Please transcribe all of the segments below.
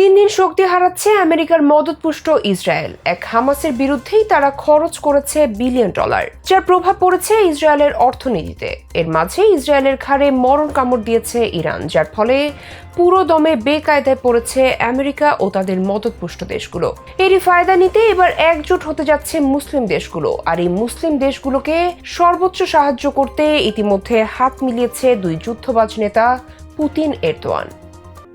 দিন দিন শক্তি হারাচ্ছে আমেরিকার মদতপুষ্ট ইসরায়েল। এক হামাসের বিরুদ্ধেই তারা খরচ করেছে বিলিয়ন ডলার, যার প্রভাব পড়েছে ইসরায়েলের অর্থনীতিতে। এর মাঝে ইসরায়েলের ঘাড়ে মরণ কামড় দিয়েছে ইরান, যার ফলে পুরো দমে বেকায়দায় পড়েছে আমেরিকা ও তাদের মদতপুষ্ট দেশগুলো। এরই ফায়দা নিতে এবার একজোট হতে যাচ্ছে মুসলিম দেশগুলো, আর এই মুসলিম দেশগুলোকে সর্বোচ্চ সাহায্য করতে ইতিমধ্যে হাত মিলিয়েছে দুই যুদ্ধবাজ নেতা পুতিন এরদোয়ান।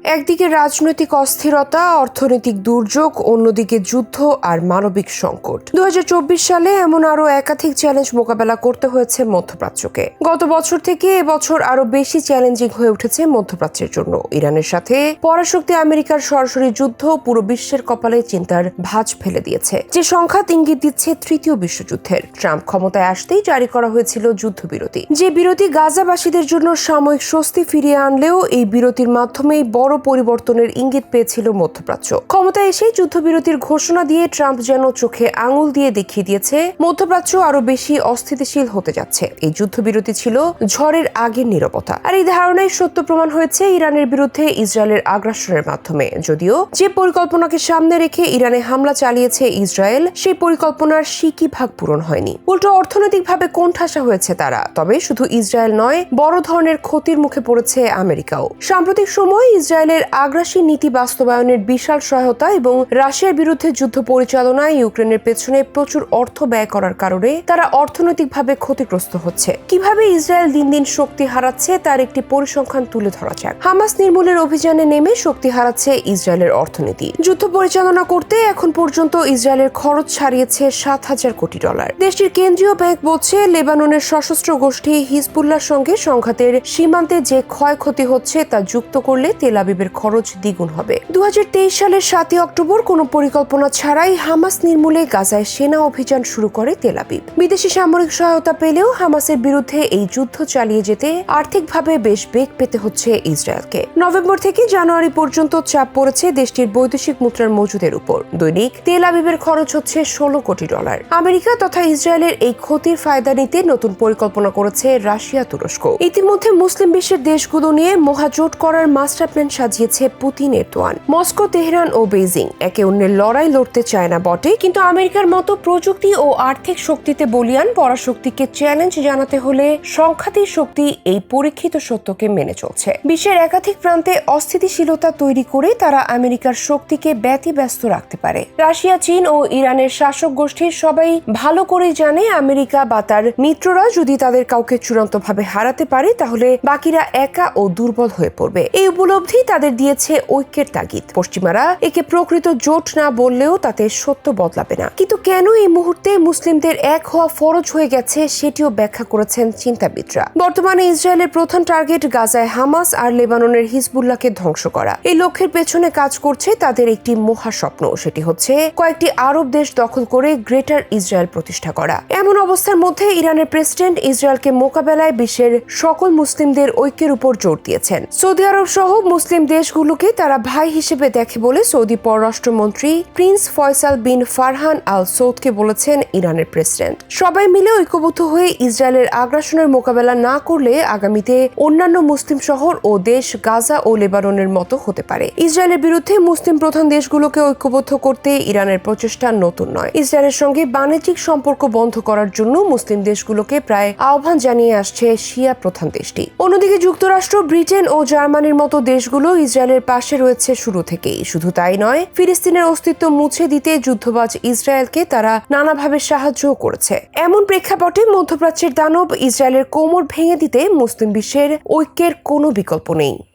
একদিকে রাজনৈতিক অস্থিরতা, অর্থনৈতিক দুর্যোগ, অন্যদিকে যুদ্ধ আর মানবিক সংকট। দু হাজার চব্বিশ সালে এমন আরও একাধিক চ্যালেঞ্জ মোকাবেলা করতে হয়েছে মধ্যপ্রাচ্যকে। গত বছর থেকে এবছর আরও বেশি চ্যালেঞ্জিং হয়ে উঠেছে মধ্যপ্রাচ্যের জন্য। ইরানের সাথে পরাশক্তি আমেরিকার সরাসরি যুদ্ধ পুরো বিশ্বের কপালে চিন্তার ভাঁজ ফেলে দিয়েছে। যে সংখ্যাত ইঙ্গিত দিচ্ছে তৃতীয় বিশ্বযুদ্ধের। ট্রাম্প ক্ষমতায় আসতেই জারি করা হয়েছিল যুদ্ধবিরতি। যে বিরতি গাজাবাসীদের জন্য সাময়িক স্বস্তি ফিরিয়ে আনলেও এই বিরতির মাধ্যমেই বড় পরিবর্তনের ইঙ্গিত পেয়েছিল মধ্যপ্রাচ্য। ক্ষমতায় এসে যুদ্ধবিরতির ঘোষণা দিয়ে ট্রাম্প যেন চোখে আঙুল দিয়ে দেখিয়ে দিয়েছে, মধ্যপ্রাচ্য আরও বেশি অস্থিতিশীল হতে যাচ্ছে। এই যুদ্ধবিরতি ছিল ঝড়ের আগের নিরবতা। আর এই ধারণাই সত্য প্রমাণ হয়েছে ইরানের বিরুদ্ধে ইসরায়েলের আগ্রাসনের মাধ্যমে। যদিও যে পরিকল্পনাকে সামনে রেখে ইরানে হামলা চালিয়েছে ইসরায়েল, সেই পরিকল্পনার সিকি ভাগ পূরণ হয়নি। উল্টো অর্থনৈতিকভাবে কোণঠাসা হয়েছে তারা, তবে শুধু ইসরায়েল নয়, বড় ধরনের ক্ষতির মুখে পড়েছে আমেরিকাও। সাম্প্রতিক সময় ইসরায়েলের আগ্রাসী নীতি বাস্তবায়নের বিশাল সহায়তা এবং রাশিয়ার বিরুদ্ধে যুদ্ধ পরিচালনায় ইউক্রেনের পেছনে প্রচুর অর্থ ব্যয় করার কারণে তারা অর্থনৈতিকভাবে ক্ষতিগ্রস্ত হচ্ছে। কীভাবে ইসরায়েল দিন দিন শক্তি হারাচ্ছে তার একটি পরিসংখ্যান তুলে ধরা যাক। হামাস নির্মূলের অভিযানে নেমে শক্তি হারাচ্ছে ইসরায়েলের অর্থনীতি। যুদ্ধ পরিচালনা করতে এখন পর্যন্ত ইসরায়েলের খরচ ছাড়িয়েছে সাত হাজার কোটি ডলার। দেশটির কেন্দ্রীয় ব্যাংক বলছে, লেবাননের সশস্ত্র গোষ্ঠী হিজবুল্লার সঙ্গে সংঘাতের সীমান্তে যে ক্ষয়ক্ষতি হচ্ছে তা যুক্ত করলে তেল আবিবের খরচ দ্বিগুণ হবে। দু হাজার তেইশ সালের সাতই অক্টোবর কোনো পরিকল্পনা ছাড়াই হামাস নির্মূলে গাজায় সেনা অভিযান শুরু করে তেল আবিব। বিদেশি সামরিক সহায়তা পেলেও হামাসের বিরুদ্ধে এই যুদ্ধ চালিয়ে যেতে আর্থিকভাবে বেশ বেগ পেতে হচ্ছে ইসরায়েলকে। নভেম্বর থেকে জানুয়ারি পর্যন্ত চাপ পড়েছে দেশটির বৈদেশিক মুদ্রার মজুদের উপর। দৈনিক তেল আবিবের খরচ হচ্ছে ষোলো কোটি ডলার। আমেরিকা তথা ইসরায়েলের এই ক্ষতির ফায়দা নিতে নতুন পরিকল্পনা করেছে রাশিয়া তুরস্ক। ইতিমধ্যে মুসলিম বিশ্বের দেশগুলো নিয়ে মহাজোট করার মাস্টার প্ল্যান সাজিয়েছে পুতিন এরদোয়ান মস্কো, তেহরান ও বেইজিং একে অন্যের লড়াই লড়তে চায় না বটে, কিন্তু আমেরিকার মতো প্রযুক্তি ও আর্থিক শক্তিতে বলিয়ান পরাশক্তিকে চ্যালেঞ্জ জানাতে হলে সংখ্যাতিক শক্তি এই পরীক্ষিত সত্যকে মেনে চলছে। বিশ্বের একাধিক প্রান্তে অস্থিতিশীলতা তৈরি করে তারা আমেরিকার শক্তিকে ব্যতিব্যস্ত রাখতে পারে। রাশিয়া, চীন ও ইরানের শাসক গোষ্ঠীর সবাই ভালো করে জানে আমেরিকা বা তার মিত্ররা যদি তাদের কাউকে চূড়ান্তভাবে হারাতে পারে, তাহলে বাকিরা একা ও দুর্বল হয়ে পড়বে। এই উপলব্ধি তাদের দিয়েছে ঐক্যের তাগিদ। পশ্চিমারা একে প্রকৃত জোট না বললেও তাতে সত্য বদলাবে না। কিন্তু কেন এই মুহূর্তে মুসলিমদের এক হওয়া ফরজ হয়ে গেছে সেটিও ব্যাখ্যা করেছেন চিন্তাবিদরা। বর্তমানে ইসরায়েলের প্রধান টার্গেট গাজায় হামাস আর লেবাননের হিজবুল্লাহকে ধ্বংস করা। এই লক্ষ্যের পেছনে কাজ করছে তাদের একটি মহাস্বপ্ন। সেটি হচ্ছে কয়েকটি আরব দেশ দখল করে গ্রেটার ইসরায়েল প্রতিষ্ঠা করা। এমন অবস্থার মধ্যে ইরানের প্রেসিডেন্ট ইসরায়েলকে মোকাবেলায় বিশ্বের সকল মুসলিমদের ঐক্যের উপর জোর দিয়েছেন। সৌদি আরব সহ মুসলিম দেশগুলোকে তারা ভাই হিসেবে দেখে বলে সৌদি পররাষ্ট্রমন্ত্রী prince Faisal bin Farhan Al সৌদকে বলেছেন ইরানের প্রেসিডেন্ট। সবাই মিলে ঐক্যবদ্ধ হয়ে ইসরায়েলের আগ্রাসনের মোকাবেলা না করলে আগামীতে অন্যান্য মুসলিম শহর ও দেশ গাজা ও লেবাননের মতো হতে পারে। ইসরায়েলের বিরুদ্ধে মুসলিম প্রধান দেশগুলোকে ঐক্যবদ্ধ করতে ইরানের প্রচেষ্টা নতুন নয়। ইসরায়েলের সঙ্গে বাণিজ্যিক সম্পর্ক বন্ধ করার জন্য মুসলিম দেশগুলোকে প্রায় আহ্বান জানিয়ে আসছে শিয়া প্রধান দেশটি। অন্যদিকে যুক্তরাষ্ট্র, ব্রিটেন ও জার্মানির মতো দেশগুলো ইসরায়েলের পাশে রয়েছে শুরু থেকেই। শুধু তাই নয়, ফিলিস্তিনের অস্তিত্ব মুছে দিতে যুদ্ধবাজ ইসরায়েলকে তারা নানাভাবে সাহায্য করেছে। এমন প্রেক্ষাপটে মধ্যপ্রাচ্যের দানব ইসরায়েলের কোমর ভেঙে দিতে মুসলিম বিশ্বের ঐক্যের কোনো বিকল্প নেই।